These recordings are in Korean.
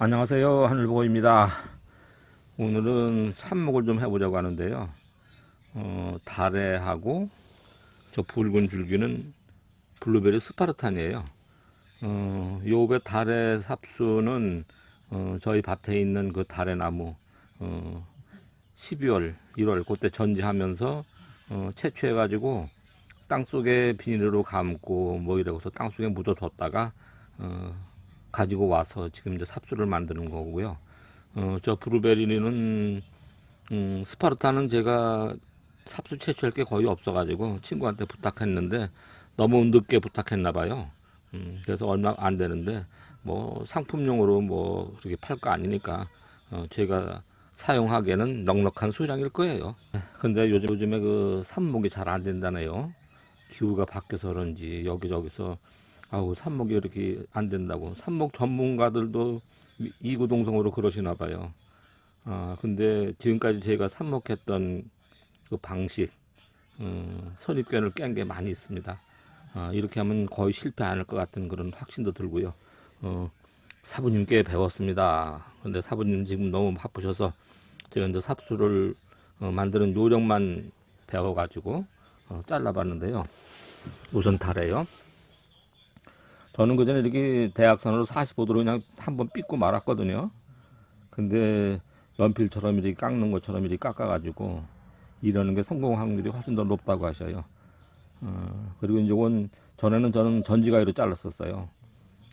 안녕하세요. 하늘보고입니다. 오늘은 삽목을 좀 해보려고 하는데요. 어, 다래하고 저 붉은 줄기는 블루베리 스파르탄이에요. 어, 요배 다래 삽수는 어, 저희 밭에 있는 그 다래나무 어, 12월 1월 그때 전지하면서 어, 채취해 가지고 땅속에 비닐로 감고 뭐 이러고서 땅속에 묻어뒀다가 어, 가지고 와서 지금 이제 삽수를 만드는 거고요. 어, 저 브루베리는 음, 스파르타는 제가 삽수 채취할 게 거의 없어가지고 친구한테 부탁했는데 너무 늦게 부탁했나 봐요. 음, 그래서 얼마 안 되는데 뭐 상품용으로 뭐 그렇게 팔 거 아니니까 어, 제가 사용하기에는 넉넉한 수량일 거예요. 근데 요즘 요즘에 그 삽목이 잘 안 된다네요. 기후가 바뀌어서 그런지 여기저기서 아우 삽목이 이렇게 안 된다고 삽목 전문가들도 이- 이구동성으로 그러시나 봐요. 아 근데 지금까지 제가 삽목했던 그 방식 음, 선입견을 깬 게 많이 있습니다. 아, 이렇게 하면 거의 실패 안 할 것 같은 그런 확신도 들고요. 어, 사부님께 배웠습니다. 근데 사부님 지금 너무 바쁘셔서 제가 이제 삽수를 어, 만드는 요령만 배워가지고 어, 잘라봤는데요. 우선 달래요. 저는 그 전에 이렇게 대학선으로 45도로 그냥 한번 삐고 말았거든요. 근데 연필처럼 이렇게 깎는 것처럼 이렇게 깎아가지고 이러는 게 성공 확률이 훨씬 더 높다고 하셔요. 어, 그리고 이건 전에는 저는 전지가위로 잘랐었어요.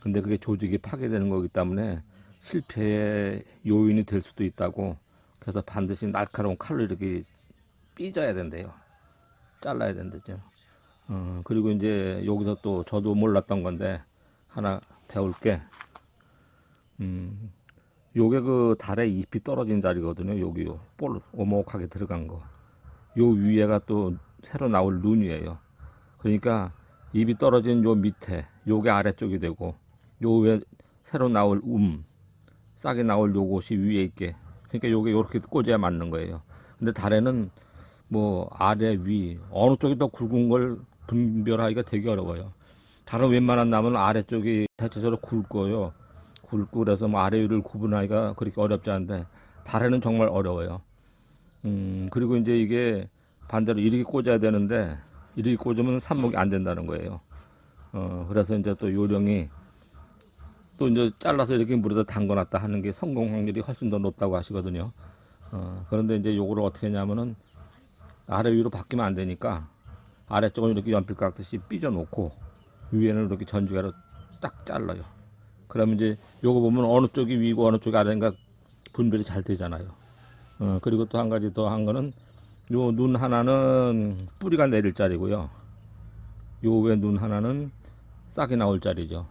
근데 그게 조직이 파괴되는 거기 때문에 실패의 요인이 될 수도 있다고 그래서 반드시 날카로운 칼로 이렇게 삐져야 된대요. 잘라야 된대죠. 어, 그리고 이제 여기서 또 저도 몰랐던 건데 하나 배울 게, 음, 요게 그 달에 잎이 떨어진 자리거든요. 여기요. 볼 오목하게 들어간 거. 요 위에가 또 새로 나올 눈이에요. 그러니까 잎이 떨어진 요 밑에, 요게 아래쪽이 되고, 요 위에 새로 나올 움, 싹이 나올 요것이 위에 있게. 그러니까 요게 요렇게 꽂아야 맞는 거예요. 근데 달에는 뭐 아래 위 어느 쪽이 더 굵은 걸 분별하기가 되게 어려워요. 다른 웬만한 나무는 아래쪽이 대체적으로 굵고요. 굵고 그래서 뭐 아래 위를 구분하기가 그렇게 어렵지 않은데 달에는 정말 어려워요. 음 그리고 이제 이게 반대로 이렇게 꽂아야 되는데 이렇게 꽂으면 삽목이 안 된다는 거예요. 어 그래서 이제 또 요령이 또 이제 잘라서 이렇게 물에다 담궈놨다 하는 게 성공 확률이 훨씬 더 높다고 하시거든요. 어 그런데 이제 요거를 어떻게 하냐면은 아래 위로 바뀌면 안 되니까 아래쪽은 이렇게 연필 깎듯이 삐져 놓고 위에는 이렇게 전지가로 딱 잘라요. 그러면 이제 요거 보면 어느 쪽이 위고 어느 쪽이 아래인가 분별이 잘 되잖아요. 어, 그리고 또 한 가지 더 한 거는 요 눈 하나는 뿌리가 내릴 자리고요. 요외눈 하나는 싹이 나올 자리죠.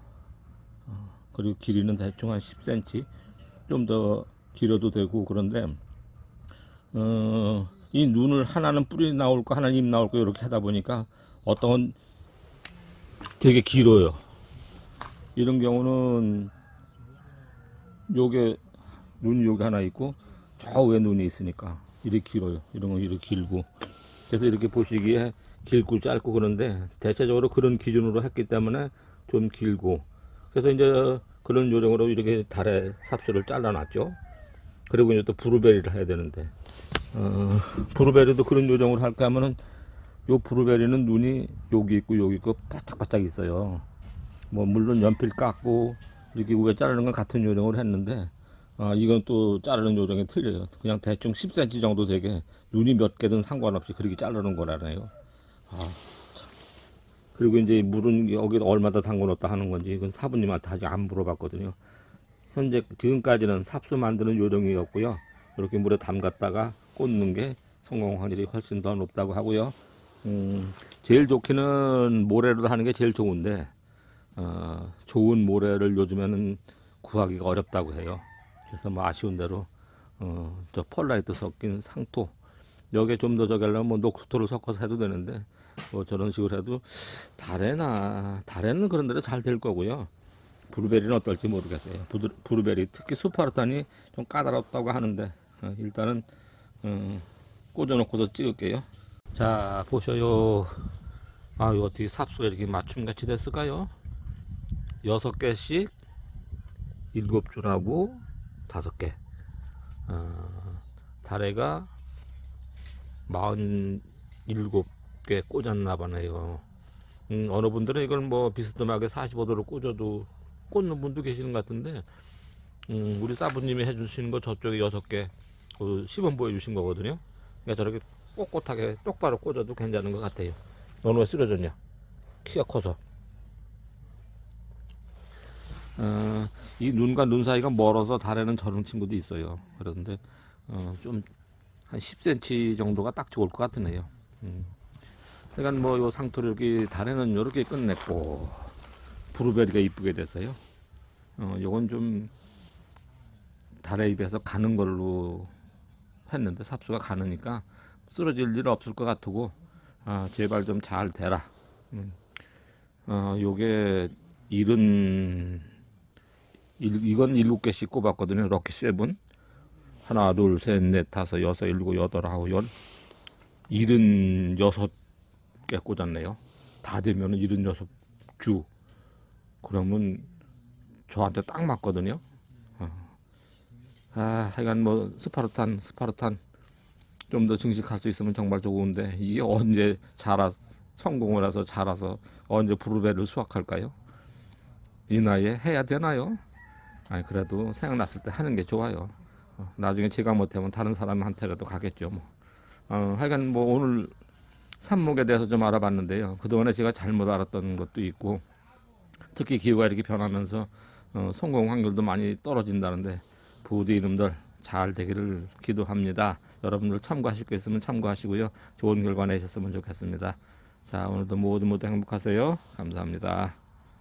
어, 그리고 길이는 대충 한 10cm 좀 더 길어도 되고 그런데 어, 이 눈을 하나는 뿌리 나올 거 하나는 잎 나올 거 이렇게 하다 보니까 어떤 건 되게 길어요. 이런 경우는 요게 눈이 여기 하나 있고 저 위에 눈이 있으니까 이렇게 길어요. 이런 건 이렇게 길고 그래서 이렇게 보시기에 길고 짧고 그런데 대체적으로 그런 기준으로 했기 때문에 좀 길고 그래서 이제 그런 요령으로 이렇게 달에 삽수를 잘라놨죠. 그리고 이제 또 브루베리를 해야 되는데 어, 브루베리도 그런 요령을 할까 하면은 요 브루베리는 눈이 여기 있고 여기 있고 바짝바짝 있어요. 뭐 물론 연필 깎고 이렇게 위에 자르는 건 같은 요령을 했는데 아 이건 또 자르는 요령이 틀려요. 그냥 대충 10cm 정도 되게 눈이 몇 개든 상관없이 그렇게 자르는 거라네요. 아 참. 그리고 이제 물은 여기 얼마나 담궈놓다 하는 건지 이건 사부님한테 아직 안 물어봤거든요. 현재 지금까지는 삽수 만드는 요령이었고요. 이렇게 물에 담갔다가 꽂는 게 성공 확률이 훨씬 더 높다고 하고요. 음, 제일 좋기는 모래로 하는 게 제일 좋은데 어, 좋은 모래를 요즘에는 구하기가 어렵다고 해요. 그래서 뭐 아쉬운 대로 어, 저 펄라이트 섞인 상토 여기에 좀 더 저기 하려면 뭐 녹토를 섞어서 해도 되는데 뭐 저런 식으로 해도 달에나 달에는 그런 대로 잘 될 거고요. 브루베리는 어떨지 모르겠어요. 부드, 브루베리 특히 수파르탄이 좀 까다롭다고 하는데 어, 일단은 어, 꽂아놓고서 찍을게요. 자 보셔요. 아 이거 어떻게 삽수가 이렇게 맞춤같이 됐을까요? 여섯 개씩 일곱 줄하고 다섯 개. 어, 다래가 마흔 일곱 개 꽂았나 보네요. 음, 어느 분들은 이걸 뭐 비스듬하게 45도로 꽂아도 꽂는 분도 계시는 것 같은데, 음, 우리 사부님이 해주시는 거 저쪽에 여섯 개, 그 시범 보여주신 거거든요. 그러니까 저렇게 꼿꼿하게 똑바로 꽂아도 괜찮은 것 같아요. 너는 왜 쓰러졌냐? 키가 커서. 어, 이 눈과 눈 사이가 멀어서 달에는 저런 친구도 있어요. 그런데 어, 좀한 10cm 정도가 딱 좋을 것 같으네요. 음. 그러니까 뭐 요 상토를 여기 달에는 이렇게 끝냈고 브루베리가 이쁘게 됐어요. 어, 요건 좀 달에 입에서 가는 걸로 했는데 삽수가 가느니까 쓰러질 일 없을 것 같고 아, 제발 좀 잘 되라. 음. 어, 요게 일은 일, 이건 일곱 개씩 꼽았거든요. 럭키 세븐. 하나, 둘, 셋, 넷, 다섯, 여섯, 일곱, 여덟, 아홉, 열. 일흔 여섯 개 꽂았네요. 다 되면은 일흔 여섯 주. 그러면 저한테 딱 맞거든요. 어. 아, 하여간 뭐 스파르탄, 스파르탄 좀 더 증식할 수 있으면 정말 좋은데 이게 언제 자라 성공을 해서 자라서 언제 브루베를 수확할까요? 이 나이에 해야 되나요? 아니 그래도 생각났을 때 하는 게 좋아요. 어, 나중에 제가 못하면 다른 사람한테라도 가겠죠. 뭐. 어, 하여간 뭐 오늘 삽목에 대해서 좀 알아봤는데요. 그동안에 제가 잘못 알았던 것도 있고 특히 기후가 이렇게 변하면서 어, 성공 확률도 많이 떨어진다는데 부디 이름들 잘 되기를 기도합니다. 여러분들 참고하실 거 있으면 참고하시고요. 좋은 결과 내셨으면 좋겠습니다. 자 오늘도 모두 모두 행복하세요. 감사합니다.